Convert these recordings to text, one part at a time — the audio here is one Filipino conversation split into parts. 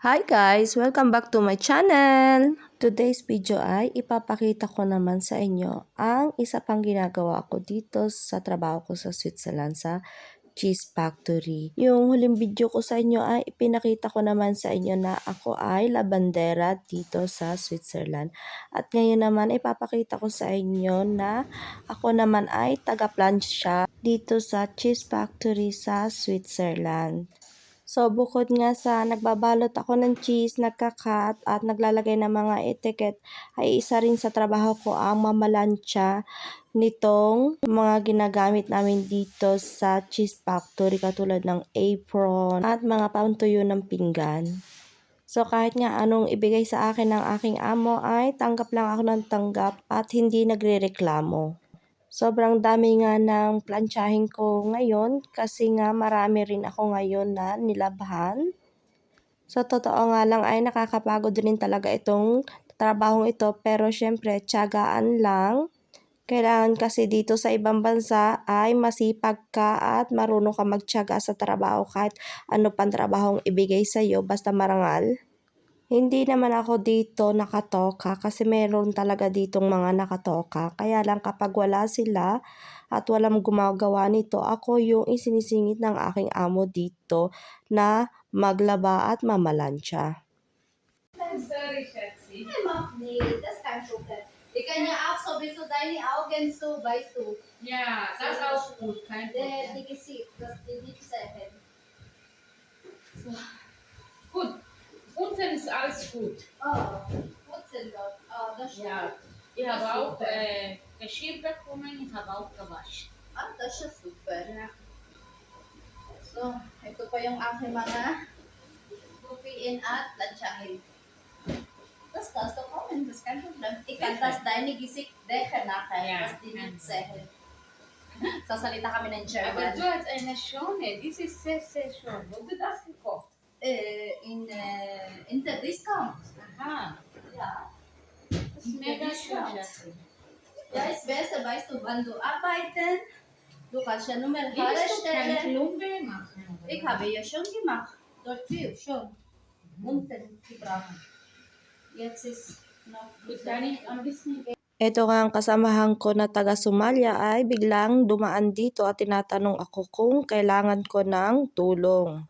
Hi guys! Welcome back to my channel! Today's video ay ipapakita ko naman sa inyo ang isa pang ginagawa ko dito sa trabaho ko sa Switzerland sa Cheese Factory. Yung huling video ko sa inyo ay ipinakita ko naman sa inyo na ako ay labandera dito sa Switzerland. At ngayon naman ipapakita ko sa inyo na ako naman ay taga-plancha dito sa Cheese Factory sa Switzerland. So, bukod nga sa nagbabalot ako ng cheese, nagkakat, at naglalagay ng mga etiket, ay isa rin sa trabaho ko ang mamalansya nitong mga ginagamit namin dito sa cheese factory katulad ng apron at mga pantuyo ng pinggan. So kahit nga anong ibigay sa akin ng aking amo ay tanggap lang ako ng tanggap at hindi nagrereklamo. Sobrang dami nga ng plansyahin ko ngayon kasi nga marami rin ako ngayon na nilabhan. Sa totoo nga lang ay nakakapagod rin talaga itong trabahong ito pero syempre tiyagaan lang. Kailangan kasi dito sa ibang bansa ay masipag ka at marunong ka magtiyaga sa trabaho kahit ano pang trabahong ibigay sa iyo basta marangal. Hindi naman ako dito nakatoka kasi meron talaga ditong mga nakatoka. Kaya lang kapag wala sila at walang gumagawa nito, ako yung isinisingit ng aking amo dito na maglaba at mamalansya. Sorry, Schatzi. Nee, macht nicht. Das ist kein Problem. Wir können ja auch sowieso deine Augen so, weißt du, Ja, das ist auch gut, kein der, Problem. die Gesicht, dass die nicht sehen. So. Unten ist alles gut. Oh, dort. Oh, das stimmt. Ja, ich habe auch äh, Geschirr bekommen, ich habe auch gewaschen. Ah, das ist super. So, ito pa yung aking mga lupiin at lansyahin. Das kannst du kommen, das ist kein Problem. Decken nachher, Ja, dass die ja. nicht sehen. Sasalita kami ng Aber German. du hast eine schöne, das ist sehr, sehr schön. Wo du das gekauft? Äh, in, äh, in der Discount. Aha, ist mega schön. Ja, ist besser, weißt du, wann du arbeiten, du kannst ja nur mehr Haare stellen. Machen? Ich habe ja schon gemacht, dort viel schon. Unten gebraucht. Jetzt ist noch Gut, kann ich ein bisschen Ito nga ang kasamahan ko na taga Somalia ay biglang dumaan dito at tinatanong ako kung kailangan ko ng tulong.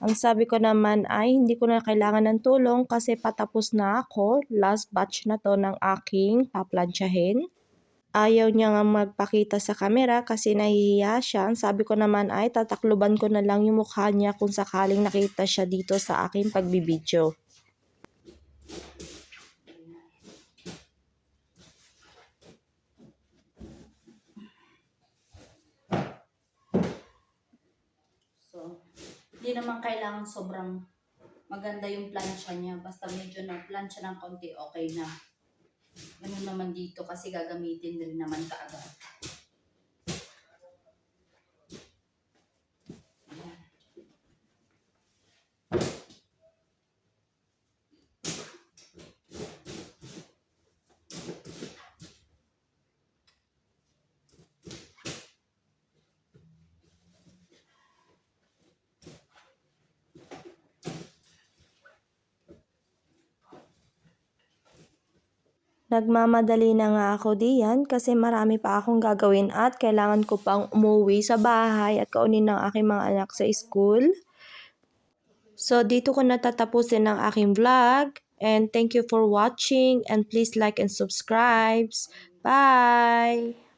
Ang sabi ko naman ay hindi ko na kailangan ng tulong kasi patapos na ako, last batch na to ng aking paplansyahin. Ayaw niya nga magpakita sa kamera kasi nahihiya siya. Ang sabi ko naman ay tatakluban ko na lang yung mukha niya kung sakaling nakita siya dito sa aking pagbibidyo. Hindi naman kailangan sobrang maganda yung plancha niya. Basta medyo na plancha ng konti, okay na. Ganun naman dito kasi gagamitin din naman kaagad. Nagmamadali na nga ako diyan kasi marami pa akong gagawin at kailangan ko pang umuwi sa bahay at kaunin ng aking mga anak sa school. So dito ko natatapusin ang aking vlog and thank you for watching and please like and subscribe. Bye!